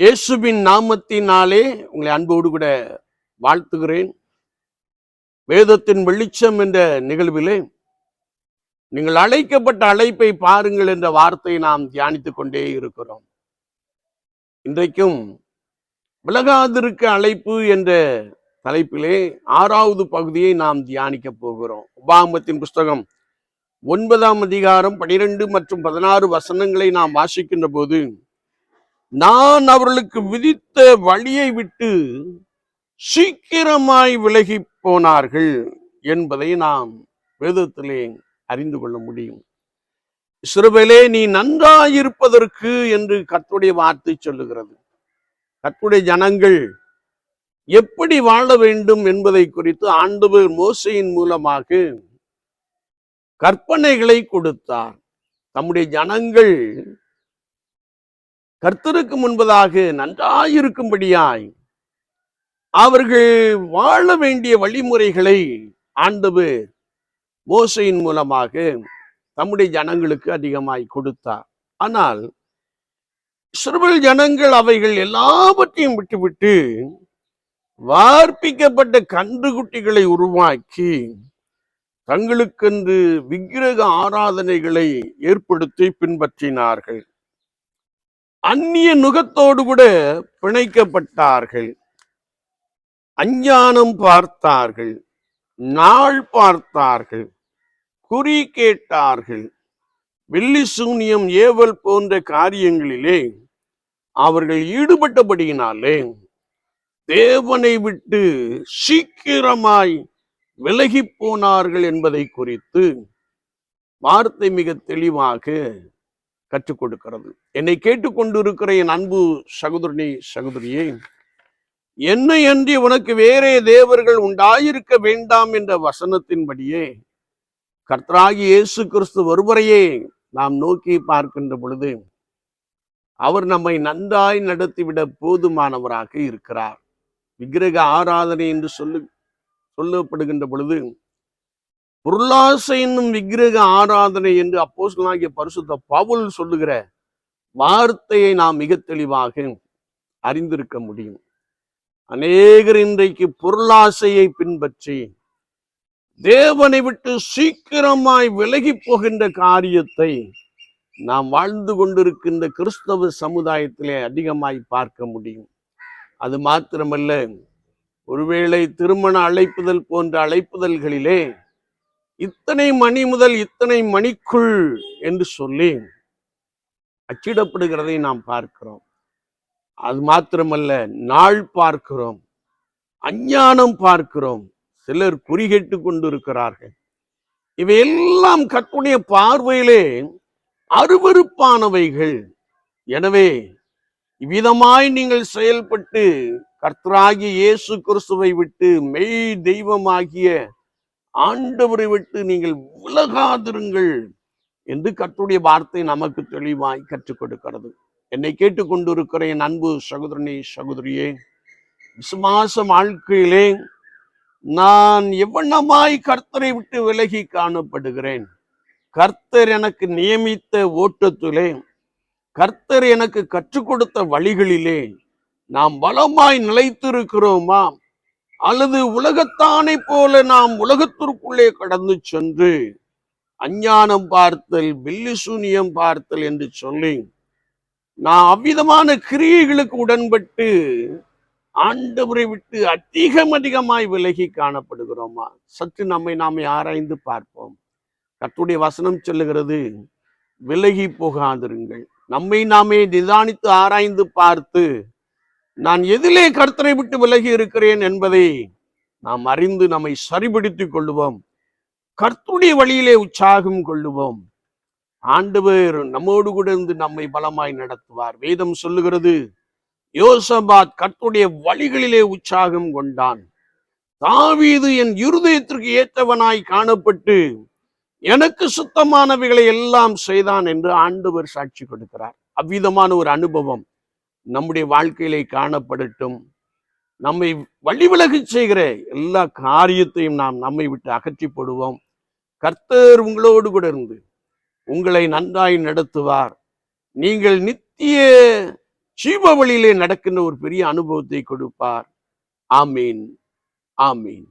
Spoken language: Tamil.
இயேசுவின் நாமத்தினாலே உங்களை அன்போடு கூட வாழ்த்துகிறேன். வேதத்தின் வெளிச்சம் என்ற நிகழ்விலே நீங்கள் அழைக்கப்பட்ட அழைப்பை பாருங்கள் என்ற வார்த்தையை நாம் தியானித்துக் கொண்டே இருக்கிறோம். இன்றைக்கும் விலகாதிருக்க அழைப்பு என்ற தலைப்பிலே ஆறாவது பகுதியை நாம் தியானிக்க போகிறோம். உபாமத்தின் புஸ்தகம் ஒன்பதாம் அதிகாரம் பனிரெண்டு மற்றும் பதினாறு வசனங்களை நாம் வாசிக்கின்ற போது நான் அவர்களுக்கு விதித்த வழியை விட்டு சீக்கிரமாய் விலகி போனார்கள் என்பதை நாம் வேதத்திலே அறிந்து கொள்ள முடியும். சிறுவலே நீ நன்றாயிருப்பதற்கு என்று கத்துடைய வார்த்தை சொல்லுகிறது. கத்துடைய ஜனங்கள் எப்படி வாழ வேண்டும் என்பதை குறித்து ஆண்டவர் மோசையின் மூலமாக கற்பனைகளை கொடுத்தார். தம்முடைய ஜனங்கள் கர்த்தருக்கு முன்பதாக நன்றாயிருக்கும்படியாய் அவர்கள் வாழ வேண்டிய வழிமுறைகளை ஆண்டவர் மோசையின் மூலமாக தம்முடைய ஜனங்களுக்கு அதிகமாய் கொடுத்தார். ஆனால் சிறுவல் ஜனங்கள் அவைகள் எல்லாவற்றையும் விட்டுவிட்டு வார்ப்பிக்கப்பட்ட கன்றுகுட்டிகளை உருவாக்கி தங்களுக்கென்று விக்கிரக ஆராதனைகளை ஏற்படுத்தி பின்பற்றினார்கள். அந்நிய நுகத்தோடு கூட பிணைக்கப்பட்டார்கள். அஞ்ஞானம் பார்த்தார்கள் நாள் பார்த்தார்கள் குறி கேட்டார்கள். வெள்ளி சூனியம் ஏவல் போன்ற காரியங்களிலே அவர்கள் ஈடுபட்டபடியினாலே தேவனை விட்டு சீக்கிரமாய் விலகி போனார்கள் என்பதை குறித்து வார்த்தை மிக தெளிவாக கற்றுக் கொடுக்கிறது. என்னை கேட்டுக்கொண்டிருக்கிற என் அன்பு சகோதரனி சகோதரியே என்னை அன்றி உனக்கு வேறே தேவர்கள் உண்டாயிருக்க வேண்டாம் என்ற வசனத்தின்படியே கர்த்தராகி இயேசு கிறிஸ்து ஒருவரையே நாம் நோக்கி பார்க்கின்ற பொழுது அவர் நம்மை நன்றாய் நடத்திவிட போதுமானவராக இருக்கிறார். விக்கிரக ஆராதனை என்று சொல்லு சொல்லப்படுகின்ற பொழுது பொருளாசை என்னும் விக்கிரக ஆராதனை என்று அப்போஸ்தலனாகிய பரிசுத்த பவுல் சொல்லுகிற வார்த்தையை நாம் மிக தெளிவாக அறிந்திருக்க முடியும். அநேகர் இன்றைக்கு பொருளாசையை பின்பற்றி தேவனை விட்டு சீக்கிரமாய் விலகி போகின்ற காரியத்தை நாம் வாழ்ந்து கொண்டிருக்கின்ற கிறிஸ்தவ சமுதாயத்திலே அதிகமாய் பார்க்க முடியும். அது மாத்திரமல்ல ஒருவேளை திருமண அழைப்புதல் போன்ற அழைப்புதல்களிலே இத்தனை மணி முதல் இத்தனை மணிக்குள் என்று சொல்லி அச்சிடப்படுகிறதை நாம் பார்க்கிறோம். அது மாத்திரமல்ல நாள் பார்க்கிறோம் அஞ்ஞானம் பார்க்கிறோம். சிலர் குறிகேட்டு கொண்டிருக்கிறார்கள். இவையெல்லாம் கற்புடைய பார்வையிலே அருவருப்பானவைகள். எனவே இவ்விதமாய் நீங்கள் செயல்பட்டு கர்த்தராகிய இயேசு கிறிஸ்துவை விட்டு மெய் தெய்வமாகிய ஆண்டவரை விட்டு நீங்கள் விலகாதிருங்கள் என்று கர்த்தருடைய வார்த்தை நமக்கு தெளிவாய் கற்றுக் கொடுக்கிறது. என்னை கேட்டுக்கொண்டிருக்கிற என் அன்பு சகோதரனே சகோதரியே விசுவாச வாழ்க்கையிலே நான் எவ்வண்ணமாய் கர்த்தரை விட்டு விலகி காணப்படுகிறேன்? கர்த்தர் எனக்கு நியமித்த ஓட்டத்திலே கர்த்தர் எனக்கு கற்றுக் கொடுத்த வழிகளிலே நாம் பலமாய் நிலைத்திருக்கிறோமா? அல்லது உலகத்தானை போல நாம் உலகத்திற்குள்ளே கடந்து சென்று அஞ்ஞானம் பார்த்தல் பில்லி சூனியம் பார்த்தல் என்று சொல்லி நான் அவ்விதமான கிரியைகளுக்கு உடன்பட்டு ஆண்டவரை விட்டு அதிகம் அதிகமாய் விலகி காணப்படுகிறோமா? சற்று நம்மை நாமே ஆராய்ந்து பார்ப்போம். கத்துடைய வசனம் சொல்லுகிறது விலகி போகாதிருங்கள். நம்மை நாமே நிதானித்து ஆராய்ந்து பார்த்து நான் எதிலே கர்த்தரை விட்டு விலகி இருக்கிறேன் என்பதை நாம் அறிந்து நம்மை சரிபடுத்திக் கொள்ளுவோம். கர்த்துடைய வழியிலே உற்சாகம் கொள்ளுவோம். ஆண்டவர் நம்மோடு கூட இருந்து நம்மை பலமாய் நடத்துவார். வேதம் சொல்லுகிறது யோசபாத் கர்த்துடைய வழிகளிலே உற்சாகம் கொண்டான். தாவீது என் இருதயத்திற்கு ஏற்றவனாய் காணப்பட்டு எனக்கு சுத்தமானவைகளை எல்லாம் செய்தான் என்று ஆண்டவர் சாட்சி கொடுக்கிறார். அவ்விதமான ஒரு அனுபவம். நம்முடைய வாழ்க்கையிலே காணப்படட்டும். நம்மை வழிவிலகு செய்கிற எல்லா காரியத்தையும் நாம் நம்மை விட்டு அகற்றிப்படுவோம். கர்த்தர் உங்களோடு கூட இருந்து உங்களை நன்றாய் நடத்துவார். நீங்கள் நித்திய ஜீவ வழியிலே நடக்கின்ற ஒரு பெரிய அனுபவத்தை கொடுப்பார். ஆமீன். ஆமீன்.